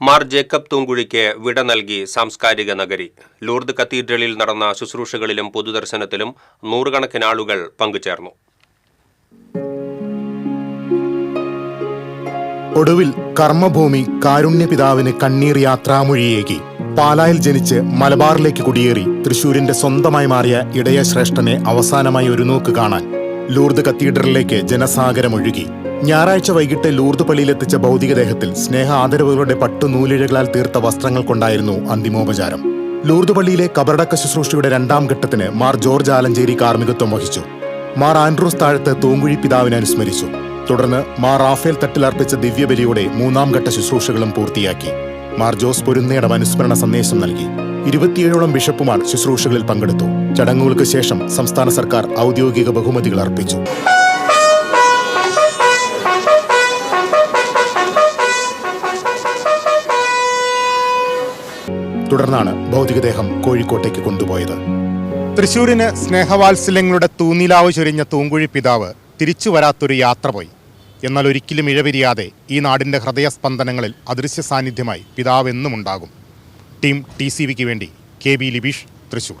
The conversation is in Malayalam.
മാർ ജേക്കബ് തൂങ്കുഴിക്ക് വിട നൽകി സാംസ്കാരിക നഗരി. ലൂർദ് കത്തീഡ്രലിൽ നടന്ന ശുശ്രൂഷകളിലും പൊതുദർശനത്തിലും നൂറുകണക്കിന് ആളുകൾ പങ്കുചേർന്നു. ഒടുവിൽ കർമ്മഭൂമി കാരുണ്യപിതാവിന് കണ്ണീർ യാത്രാമൊഴിയേകി. പാലായിൽ ജനിച്ച് മലബാറിലേക്ക് കുടിയേറി തൃശൂരിന്റെ സ്വന്തമായി മാറിയ ഇടയ ശ്രേഷ്ഠനെ അവസാനമായി ഒരു നോക്ക് കാണാൻ ലൂർദ് കത്തീഡ്രലിലേക്ക് ജനസാഗരമൊഴുകി. ഞായറാഴ്ച വൈകിട്ട് ലൂർദ് പള്ളിയിലെത്തിച്ച ഭൗതികദേഹത്തിൽ സ്നേഹ ആദരവുകളുടെ പട്ടു നൂലിഴകളാൽ തീർത്ത വസ്ത്രങ്ങൾ കൊണ്ടായിരുന്നു അന്തിമോപചാരം. ലൂർദ് പള്ളിയിലെ കബറടക്ക ശുശ്രൂഷയുടെ രണ്ടാം ഘട്ടത്തിന് മാർ ജോർജ് ആലഞ്ചേരി കാർമ്മികത്വം വഹിച്ചു. മാർ ആൻഡ്രൂസ് താഴത്ത് തൂങ്കുഴി പിതാവിനെ അനുസ്മരിച്ചു. തുടർന്ന് മാർ റാഫേൽ തട്ടിലർപ്പിച്ച ദിവ്യബലിയോടെ മൂന്നാം ഘട്ട ശുശ്രൂഷകളും പൂർത്തിയാക്കി. മാർ ജോസ് പൊരുന്നേടം അനുസ്മരണ സന്ദേശം നൽകി. ഇരുപത്തിയേഴോളം ബിഷപ്പുമാർ ശുശ്രൂഷകളിൽ പങ്കെടുത്തു. ചടങ്ങുകൾക്ക് ശേഷം സംസ്ഥാന സർക്കാർ ഔദ്യോഗിക ബഹുമതികൾ അർപ്പിച്ചു. തുടർന്നാണ് ഭൗതികദേഹം കോഴിക്കോട്ടേക്ക് കൊണ്ടുപോയത്. തൃശൂരിന് സ്നേഹവാത്സല്യങ്ങളുടെ തൂന്നിലാവ് ചൊരിഞ്ഞ തൂങ്കുഴി പിതാവ് തിരിച്ചു വരാത്തൊരു യാത്ര പോയി. എന്നാൽ ഒരിക്കലും ഇഴപിരിയാതെ ഈ നാടിന്റെ ഹൃദയസ്പന്ദനങ്ങളിൽ അദൃശ്യ സാന്നിധ്യമായി പിതാവ് എന്നും ഉണ്ടാകും ടീം ടി സി വിക്ക് വേണ്ടി കെ ബി ലിബീഷ് തൃശൂർ.